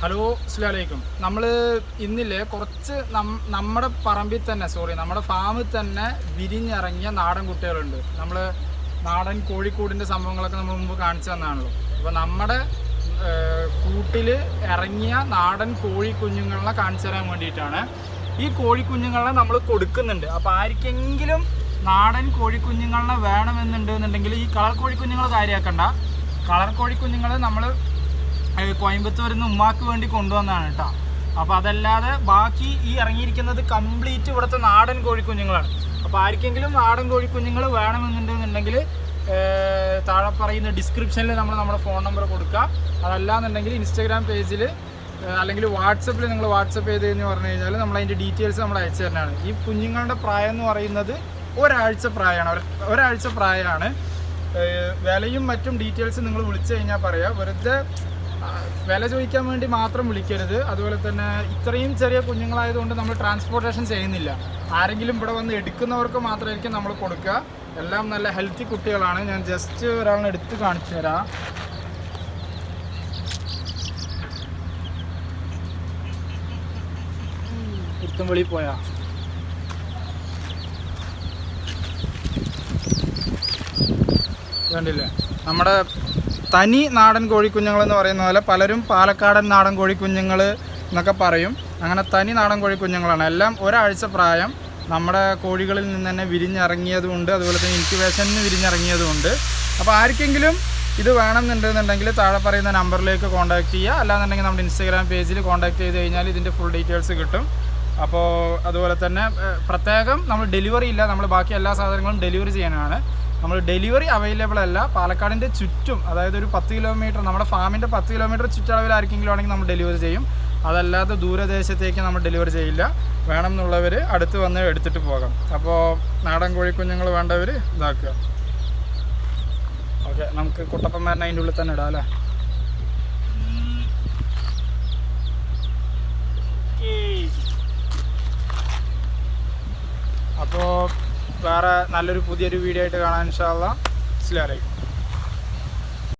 Hello അസ്ലാമലൈക്കും നമ്മൾ ഇന്നില്ലേ കുറച്ച് നമ്മുടെ പറമ്പിൽ തന്നെ സോറി നമ്മുടെ ഫാമിൽ തന്നെ വിരിഞ്ഞിറങ്ങിയ നാടൻ കുട്ടികളുണ്ട്. നമ്മൾ നാടൻ കോഴിക്കൂടിന്റെ സംഭവങ്ങളൊക്കെ നമ്മൾ മുമ്പ് കാണിച്ചു തന്നാണല്ലോ. അപ്പോൾ നമ്മുടെ കൂട്ടിൽ ഇറങ്ങിയ നാടൻ കോഴി കുഞ്ഞുങ്ങളെ കാണിച്ചു തരാൻ വേണ്ടിയിട്ടാണ്. ഈ കോഴിക്കുഞ്ഞുങ്ങളെ നമ്മൾ കൊടുക്കുന്നുണ്ട്. അപ്പോൾ ആർക്കെങ്കിലും നാടൻ കോഴിക്കുഞ്ഞുങ്ങളെ വേണമെന്നുണ്ട് എന്നുണ്ടെങ്കിൽ ഈ കളർ കോഴിക്കുഞ്ഞുങ്ങൾ കാര്യമാക്കണ്ട കളർ കോഴിക്കുഞ്ഞുങ്ങൾ നമ്മൾ കോയമ്പത്തൂരിൽ നിന്ന് ഉമ്മാക്ക് വേണ്ടി കൊണ്ടുവന്നതാണ് കേട്ടോ. അപ്പോൾ അതല്ലാതെ ബാക്കി ഈ ഇറങ്ങിയിരിക്കുന്നത് കംപ്ലീറ്റ് ഇവിടുത്തെ നാടൻ കോഴിക്കുഞ്ഞുങ്ങളാണ്. അപ്പോൾ ആർക്കെങ്കിലും നാടൻ കോഴിക്കുഞ്ഞുങ്ങൾ വേണമെന്നുണ്ടെന്നുണ്ടെങ്കിൽ താഴെ പറയുന്ന ഡിസ്ക്രിപ്ഷനിൽ നമ്മൾ നമ്മുടെ ഫോൺ നമ്പർ കൊടുക്കുക. അതല്ലാന്നുണ്ടെങ്കിൽ ഇൻസ്റ്റാഗ്രാം പേജിൽ അല്ലെങ്കിൽ വാട്സപ്പിൽ നിങ്ങൾ വാട്സപ്പ് ചെയ്ത് എന്ന് പറഞ്ഞു കഴിഞ്ഞാൽ നമ്മൾ അതിന്റെ ഡീറ്റെയിൽസ് നമ്മൾ അയച്ചു തരുന്നതാണ് ഈ കുഞ്ഞുങ്ങളുടെ പ്രായം എന്ന് പറയുന്നത് ഒരാഴ്ച പ്രായമാണ്. ഒരാഴ്ച പ്രായമാണ്. വിലയും മറ്റും ഡീറ്റെയിൽസ് നിങ്ങൾ വിളിച്ചു കഴിഞ്ഞാൽ പറയാം. വെറുതെ വില ചോദിക്കാൻ വേണ്ടി മാത്രം വിളിക്കരുത്. അതുപോലെ തന്നെ ഇത്രയും ചെറിയ കുഞ്ഞുങ്ങളായതുകൊണ്ട് നമ്മൾ ട്രാൻസ്പോർട്ടേഷൻ ചെയ്യുന്നില്ല. ആരെങ്കിലും ഇവിടെ വന്ന് എടുക്കുന്നവർക്ക് മാത്രമായിരിക്കും നമ്മൾ കൊടുക്കുക. എല്ലാം നല്ല ഹെൽത്തി കുട്ടികളാണ്. ഞാൻ ജസ്റ്റ് ഒരാളിനെ എടുത്ത് കാണിച്ചു തരാം. കുത്തും വെളി പോയാ. കണ്ടില്ലേ? നമ്മുടെ തനി നാടൻ കോഴിക്കുഞ്ഞുങ്ങൾ എന്ന് പറയുന്ന പോലെ പലരും പാലക്കാടൻ നാടൻ കോഴിക്കുഞ്ഞുങ്ങൾ എന്നൊക്കെ പറയും. അങ്ങനെ തനി നാടൻ കോഴിക്കുഞ്ഞുങ്ങളാണ്. എല്ലാം ഒരാഴ്ച പ്രായം നമ്മുടെ കോഴികളിൽ നിന്ന് തന്നെ വിരിഞ്ഞിറങ്ങിയതുമുണ്ട് അതുപോലെ തന്നെ ഇൻക്യുബേഷനിൽ നിന്ന് വിരിഞ്ഞിറങ്ങിയതുമുണ്ട്. അപ്പോൾ ആർക്കെങ്കിലും ഇത് വേണമെന്നുണ്ടെന്നുണ്ടെങ്കിൽ താഴെ പറയുന്ന നമ്പറിലേക്ക് കോൺടാക്ട് ചെയ്യുക. അല്ലാന്നുണ്ടെങ്കിൽ നമ്മുടെ ഇൻസ്റ്റാഗ്രാം പേജിൽ കോൺടാക്ട് ചെയ്ത് കഴിഞ്ഞാൽ ഇതിന്റെ ഫുൾ ഡീറ്റെയിൽസ് കിട്ടും. അപ്പോൾ അതുപോലെ തന്നെ പ്രത്യേകം നമ്മൾ ഡെലിവറി ഇല്ല. നമ്മൾ ബാക്കി എല്ലാ സാധനങ്ങളും ഡെലിവറി ചെയ്യാനാണ്. നമ്മൾ ഡെലിവറി അവൈലബിൾ അല്ല. പാലക്കാടിന്റെ ചുറ്റും അതായത് ഒരു പത്ത് കിലോമീറ്റർ നമ്മുടെ ഫാമിന്റെ പത്ത് കിലോമീറ്റർ ചുറ്റളവിൽ ആർക്കെങ്കിലും ആണെങ്കിൽ നമ്മൾ ഡെലിവറി ചെയ്യും. അതല്ലാതെ ദൂരദേശത്തേക്ക് നമ്മൾ ഡെലിവറി ചെയ്യില്ല. വേണം എന്നുള്ളവർ അടുത്ത് വന്ന് എടുത്തിട്ട് പോകാം. അപ്പോൾ നാടൻ കോഴിക്കുഞ്ഞുങ്ങൾ വേണ്ടവർ ഇതാക്കുക. ഓക്കെ നമുക്ക് കുട്ടപ്പന്മാരനെ അതിന്റെ ഉള്ളിൽ തന്നെ ഇടാം അല്ലേ? അപ്പോൾ വേറെ നല്ലൊരു പുതിയൊരു വീഡിയോ ആയിട്ട് കാണാൻ ഇൻഷാല്ല അലൈക്കും.